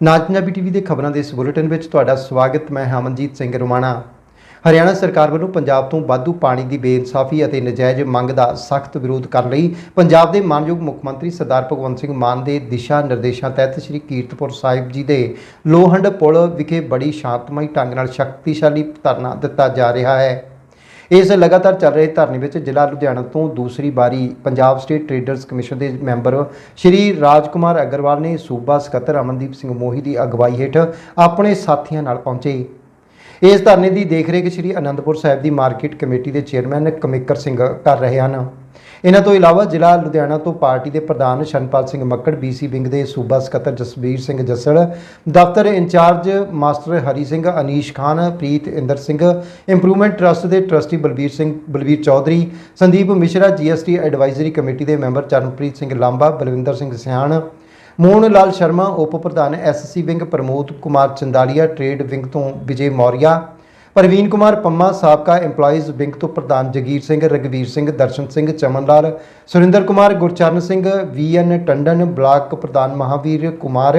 ਨਾਜ Punjabi TV ਦੇ ਖਬਰਾਂ ਦੇ ਇਸ ਬੁਲੇਟਿਨ ਵਿੱਚ ਤੁਹਾਡਾ ਸਵਾਗਤ, ਮੈਂ ਹਮਨਜੀਤ ਸਿੰਘ ਰੋਮਾਣਾ। ਹਰਿਆਣਾ ਸਰਕਾਰ ਵੱਲੋਂ ਪੰਜਾਬ ਤੋਂ ਵਾਧੂ ਪਾਣੀ ਦੀ ਬੇਇਨਸਾਫੀ ਅਤੇ ਨਜਾਇਜ਼ ਮੰਗ ਦਾ ਸਖਤ ਵਿਰੋਧ ਕਰਨ ਲਈ ਪੰਜਾਬ ਦੇ ਮਾਨਯੋਗ ਮੁੱਖ ਮੰਤਰੀ ਸਰਦਾਰ ਭਗਵੰਤ ਸਿੰਘ ਮਾਨ ਦੇ ਦਿਸ਼ਾ ਨਿਰਦੇਸ਼ਾਂ ਤਹਿਤ ਸ੍ਰੀ ਕੀਰਤਪੁਰ ਸਾਹਿਬ ਜੀ ਦੇ ਲੋਹੰਡ ਪੁਲ ਵਿਖੇ ਬੜੀ ਸ਼ਾਂਤਮਈ ਢੰਗ ਨਾਲ ਸ਼ਕਤੀਸ਼ਾਲੀ ਧਰਨਾ ਦਿੱਤਾ ਜਾ ਰਿਹਾ ਹੈ। ਇਸ ਲਗਾਤਾਰ ਚੱਲ ਰਹੇ ਧਰਨੇ ਵਿੱਚ ਜ਼ਿਲ੍ਹਾ ਲੁਧਿਆਣਾ ਤੋਂ ਦੂਸਰੀ ਵਾਰੀ ਪੰਜਾਬ ਸਟੇਟ ਟ੍ਰੇਡਰਸ ਕਮਿਸ਼ਨ ਦੇ ਮੈਂਬਰ ਸ਼੍ਰੀ ਰਾਜਕੁਮਾਰ ਅਗਰਵਾਲ ਨੇ ਸੂਬਾ ਸਕੱਤਰ ਅਮਨਦੀਪ ਸਿੰਘ ਮੋਹੀ ਦੀ ਅਗਵਾਈ ਹੇਠ ਆਪਣੇ ਸਾਥੀਆਂ ਨਾਲ ਪਹੁੰਚੇ। ਇਸ ਧਰਨੇ ਦੀ ਦੇਖਰੇਖ ਸ਼੍ਰੀ ਅਨੰਦਪੁਰ ਸਾਹਿਬ ਦੀ ਮਾਰਕੀਟ ਕਮੇਟੀ ਦੇ ਚੇਅਰਮੈਨ ਕਮੇਕਰ ਸਿੰਘ ਕਰ ਰਹੇ ਹਨ। ਇਹਨਾਂ ਤੋਂ ਇਲਾਵਾ ਜ਼ਿਲ੍ਹਾ ਲੁਧਿਆਣਾ ਤੋਂ ਪਾਰਟੀ ਦੇ ਪ੍ਰਧਾਨ ਸ਼ਨਪਾਲ ਸਿੰਘ ਮੱਕੜ ਬੀਸੀ ਵਿੰਗ ਦੇ ਸੂਬਾ ਸਕੱਤਰ ਜਸਬੀਰ ਸਿੰਘ ਜੱਸੜ, ਦਫ਼ਤਰ in charge master Hari Singh Anish Khan, Preet Inder Singh, improvement trust ਦੇ trustee Balbir Singh Balbir Chaudhary, Sandeep Mishra GST advisory committee ਦੇ ਮੈਂਬਰ ਚਰਨਪ੍ਰੀਤ ਸਿੰਘ ਲਾਂਬਾ, ਬਲਵਿੰਦਰ ਸਿੰਘ ਸਿਆਣ, ਮੋਹਨ ਲਾਲ ਸ਼ਰਮਾ, ਉਪ ਪ੍ਰਧਾਨ SC wing Pramod Kumar Chandalia, trade wing ਤੋਂ ਵਿਜੇ ਮੌਰੀਆ ਪ੍ਰਵੀਨ ਕੁਮਾਰ ਪੰਮਾ ਸਾਬਕਾ EMPLOYEES ਵਿੰਗ ਤੋਂ ਪ੍ਰਧਾਨ ਜਗੀਰ ਸਿੰਘ ਰਗਵੀਰ Singh, Darshan Singh Chaman Lal Surinder Kumar, Gurcharan Singh, VN Tandon, block ਪ੍ਰਧਾਨ Mahavir Kumar,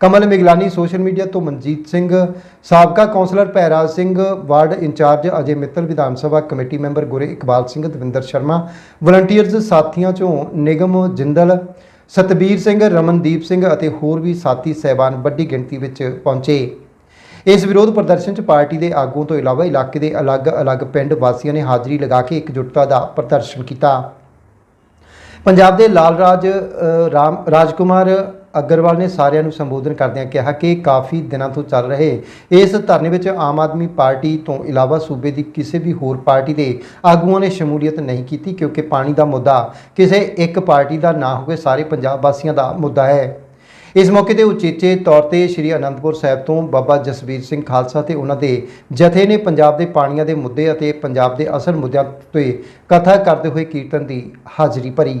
Kamal Miglani, social media ਤੋਂ ਮਨਜੀਤ ਸਿੰਘ, ਸਾਬਕਾ councillor Bhairaj Singh, ward in charge Ajay Mittal Vidhan Sabha committee member ਗੁਰੇ ਇਕਬਾਲ ਸਿੰਘ, ਦਵਿੰਦਰ ਸ਼ਰਮਾ, ਵਲੰਟੀਅਰਸ ਸਾਥੀਆਂ ਚੋਂ ਨਿਗਮ ਜਿੰਦਲ, ਸਤਬੀਰ ਸਿੰਘ, ਰਮਨਦੀਪ ਸਿੰਘ ਅਤੇ ਹੋਰ ਵੀ ਸਾਥੀ ਸਹਿਬਾਨ ਵੱਡੀ ਗਿਣਤੀ ਵਿੱਚ ਪਹੁੰਚੇ। ਇਸ ਵਿਰੋਧ ਪ੍ਰਦਰਸ਼ਨ 'ਚ ਪਾਰਟੀ ਦੇ ਆਗੂਆਂ ਤੋਂ ਇਲਾਵਾ ਇਲਾਕੇ ਦੇ ਅਲੱਗ-ਅਲੱਗ ਪਿੰਡ ਵਾਸੀਆਂ ਨੇ ਹਾਜ਼ਰੀ ਲਗਾ ਕੇ ਇਕਜੁੱਟਤਾ ਦਾ ਪ੍ਰਦਰਸ਼ਨ ਕੀਤਾ। ਪੰਜਾਬ ਦੇ ਲਾਲ ਰਾਜ ਅ, ਰਾਮ ਰਾਜਕੁਮਾਰ ਅਗਰਵਾਲ ਨੇ ਸਾਰਿਆਂ ਨੂੰ ਸੰਬੋਧਨ ਕਰਦਿਆਂ ਕਿਹਾ ਕਿ ਕਾਫੀ ਦਿਨਾਂ ਤੋਂ ਚੱਲ ਰਹੇ ਇਸ ਧਰਨੇ ਵਿੱਚ ਆਮ ਆਦਮੀ ਪਾਰਟੀ ਤੋਂ ਇਲਾਵਾ ਸੂਬੇ ਦੀ ਕਿਸੇ ਵੀ ਹੋਰ ਪਾਰਟੀ ਦੇ ਆਗੂਆਂ ਨੇ ਸ਼ਮੂਲੀਅਤ ਨਹੀਂ ਕੀਤੀ ਕਿਉਂਕਿ ਪਾਣੀ ਦਾ ਮੁੱਦਾ ਕਿਸੇ ਇੱਕ ਪਾਰਟੀ ਦਾ ਨਾ ਹੋਵੇ ਸਾਰੇ ਪੰਜਾਬ ਵਾਸੀਆਂ ਦਾ ਮੁੱਦਾ ਹੈ। ਇਸ ਮੌਕੇ ਤੇ ਉਚੇਚੇ ਤੌਰ ਤੇ ਸ੍ਰੀ ਅਨੰਦਪੁਰ ਸਾਹਿਬ ਤੋਂ ਬਾਬਾ ਜਸਵੀਰ ਸਿੰਘ ਖਾਲਸਾ ਤੇ ਉਹਨਾਂ ਦੇ ਜਥੇ ਨੇ ਪੰਜਾਬ ਦੇ ਪਾਣੀਆਂ ਦੇ ਮੁੱਦੇ ਅਤੇ ਪੰਜਾਬ ਦੇ ਅਸਲ ਮੁੱਦਿਆਂ ਤੇ ਕਥਾ ਕਰਦੇ ਹੋਏ ਕੀਰਤਨ ਦੀ ਹਾਜ਼ਰੀ ਭਰੀ।